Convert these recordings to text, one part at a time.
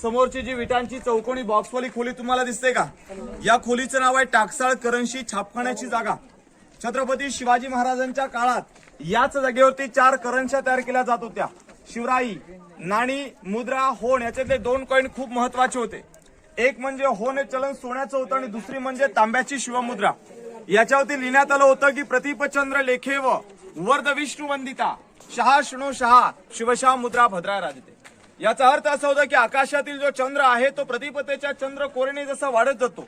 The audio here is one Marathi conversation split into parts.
समोरची जी विटांची चौकोनी बॉक्सवाली खोली तुम्हाला दिसते का? या खोलीचं नाव आहे टाकसाळ करंशी छापखान्याची जागा. छत्रपती शिवाजी महाराजांच्या काळात याच जागेवरती चार करंशा तयार केल्या जात होत्या. शिवराई नाणी मुद्रा होण याच्यातले दोन कॉईन खूप महत्त्वाचे होते. एक म्हणजे होण हे चलन सोन्याचं होतं आणि दुसरी म्हणजे तांब्याची शिवमुद्रा. याच्यावरती लिहिण्यात आलं होतं की प्रतिपचंद्र लेखे व वर्ध विष्णू वंदिता शहा शृणो शहा शिवशा मुद्रा भद्रा राजते. याचा अर्थ असा होता की आकाशातील जो चंद्र आहे तो प्रतिपतेच्या चंद्र कोरणे जसा वाढत जातो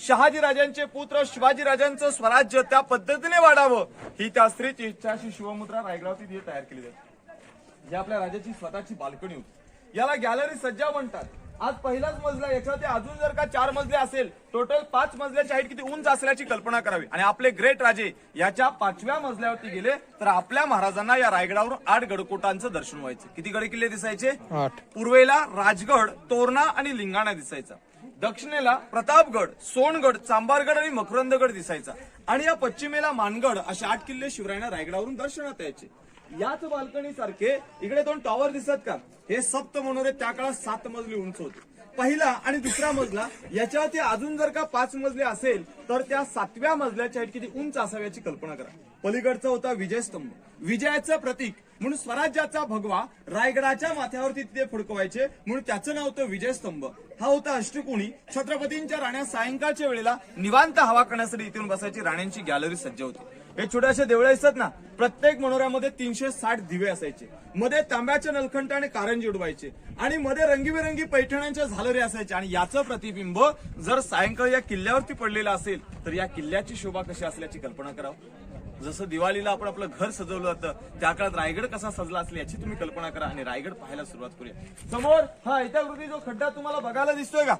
शहाजी राजांचे पुत्र शिवाजी राजांचं स्वराज्य त्या पद्धतीने वाढावं ही त्या स्त्रीची इच्छा अशी शिवमुद्रा रायगडावती तयार केली जाते. जी आपल्या राजाची स्वतःची बाल्कनी होती. याला गॅलरी सज्जा म्हणतात. आज पहिलाच मजला याच्यावरती अजून जर का चार मजले असेल टोटल पाच मजल्याची हाईट किती? उंच असल्याची कल्पना करावी. आणि आपले ग्रेट राजे याच्या पाचव्या मजल्यावरती गेले. तर आपल्या महाराजांना या रायगडावरून आठ गडकोटांचं दर्शन व्हायचं. किती गड किल्ले दिसायचे? आठ. पूर्वेला राजगड तोरणा आणि लिंगाणा दिसायचा. दक्षिणेला प्रतापगड सोनगड चांबारगड आणि मकरंदगड दिसायचा. आणि या पश्चिमेला मानगड असे आठ किल्ले शिवरायांना रायगडावरून दर्शनात यायचे. याच बाल्कनी सारखे इकडे दोन टॉवर दिसत का? हे सप्त मनोरे त्या काळात सात मजली उंच होते. पहिला आणि दुसरा मजला याच्यावरती अजून जर का पाच मजले असेल तर त्या सातव्या मजल्याच्या किती उंच असावी याची कल्पना करा. पलीकडचा होता स्तंभ. विजयाचं प्रतीक म्हणून स्वराज्याचा भगवा रायगडाच्या माथ्यावरती तिथे फडकवायचे म्हणून त्याचं नाव होतं विजयस्तंभ. हा होता अष्टकोणी. छत्रपतींच्या राण्या सायंकाळच्या वेळेला निवांत हवा करण्यासाठी इथून बसायची राण्यांची गॅलरी सज्ज होती. हे छोट्याशा देवळे असतात ना प्रत्येक मनोऱ्यामध्ये तीनशे साठ दिवे असायचे. मध्ये तांब्याचे नलखंट आणि कारंजी उडवायचे आणि मध्ये रंगीबेरंगी पैठण्यांच्या झालरे असायचे. आणि याचं प्रतिबिंब जर सायंकाळी या किल्ल्यावरती पडलेलं असेल तर या किल्ल्याची शोभा कशी असल्याची कल्पना करावं? जसं दिवाळीला आपण आपलं घर सजवलं जातं त्या काळात रायगड कसा सजला असेल याची तुम्ही कल्पना करा आणि रायगड पाहायला सुरुवात करूया. समोर हा इत्याकृती जो खड्डा तुम्हाला बघायला दिसतोय का?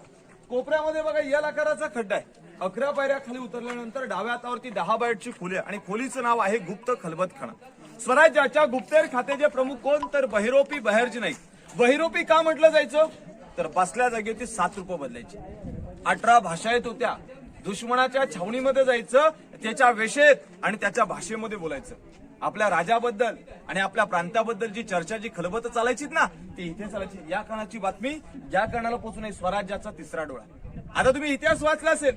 कोपऱ्यामध्ये बघा या आकाराचा खड्डा आहे. अकरा पायऱ्या खाली उतरल्यानंतर डाव्या हातावरती दहा बायटची खोली आहे आणि खोलीचं नाव आहे गुप्त खलबत खाना स्वराज्याच्या गुप्तेर खात्याचे प्रमुख कोण? तर बहिरोपी बहेरजी नाईक. बहिरोपी का म्हटलं जायचं? तर बसल्या जागेवरती सात रुपये बदलायचे. अठरा भाषा येत होत्या. दुश्मनाच्या छावणीमध्ये जायचं त्याच्या वेशेत आणि त्याच्या भाषेमध्ये बोलायचं. आपल्या राजाबद्दल आणि आपल्या प्रांताबद्दल जी चर्चा जी खलबत चालायची ना ती इथे चालायची. या कारणाची बातमी ज्या कारणाला पोहोचून आहे स्वराज्याचा तिसरा डोळा. आता तुम्ही इतिहास वाचला असेल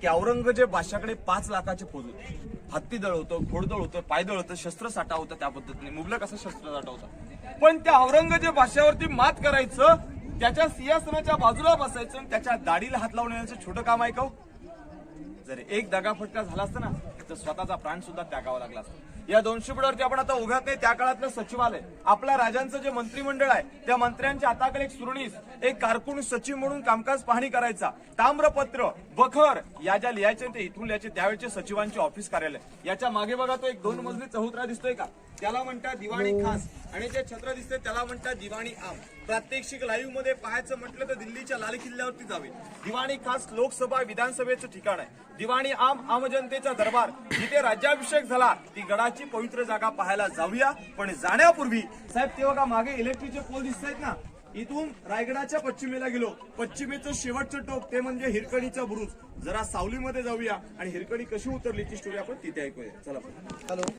की औरंगजेब बादशाकडे पाच लाखाचे फौज होते. हत्ती दळ होतं घोडदळ होतं पायदळ होतं शस्त्र साठा होता त्या पद्धतीने. मुबलक असा शस्त्र साठा होता. पण त्या औरंगजेब बादशावरती मात करायचं त्याच्या सिंहासनाच्या बाजूला बसायचं आणि त्याच्या दाढीला हात लावून छोटं काम आहे का हो? जर एक दगाफटका झाला असता ना तर स्वतःचा प्राण सुद्धा त्यागावा लागला असता. या दोनशे फुटावरती आपण आता उभ्यात नाही त्या काळातलं सचिवालय. आपल्या राजांचं जे मंत्रिमंडळ आहे त्या मंत्र्यांच्या हाताकडे एक सुरणीस एक कारकून सचिव म्हणून कामकाज पाहणी करायचा. ताम्रपत्र बखर या ज्या लिहायचे ते इथून लिहायचे त्यावेळेचे सचिवांचे ऑफिस कार्यालय. याच्या मागे बघा तो एक दोन मजली चौथरा दिसतोय का? त्याला म्हणतात दिवाणी खास. आणि जे छत्र दिसते त्याला म्हणतात दिवाणी आम. प्रात्यक्षिक लाईव्हमध्ये पाहायचं म्हटलं तर दिल्लीच्या लाल किल्ल्यावरती जावे. दिवाणी खास लोकसभा विधानसभेचं ठिकाण आहे. दिवाणी आम आम जनतेचा दरबार. जिथे राज्याभिषेक झाला ती गडाची पवित्र जागा पाहायला जाऊया. पण जाण्यापूर्वी साहेब ते बघा मागे इलेक्ट्रिकचे पोल दिसत आहेत ना? इथून रायगडाच्या पश्चिमेला गेलो. पश्चिमेचं शेवटचं टोक ते म्हणजे हिरकणीचा बुरुज. जरा सावलीमध्ये जाऊया आणि हिरकणी कशी उतरली ती स्टोरी आपण तिथे ऐकूया. चला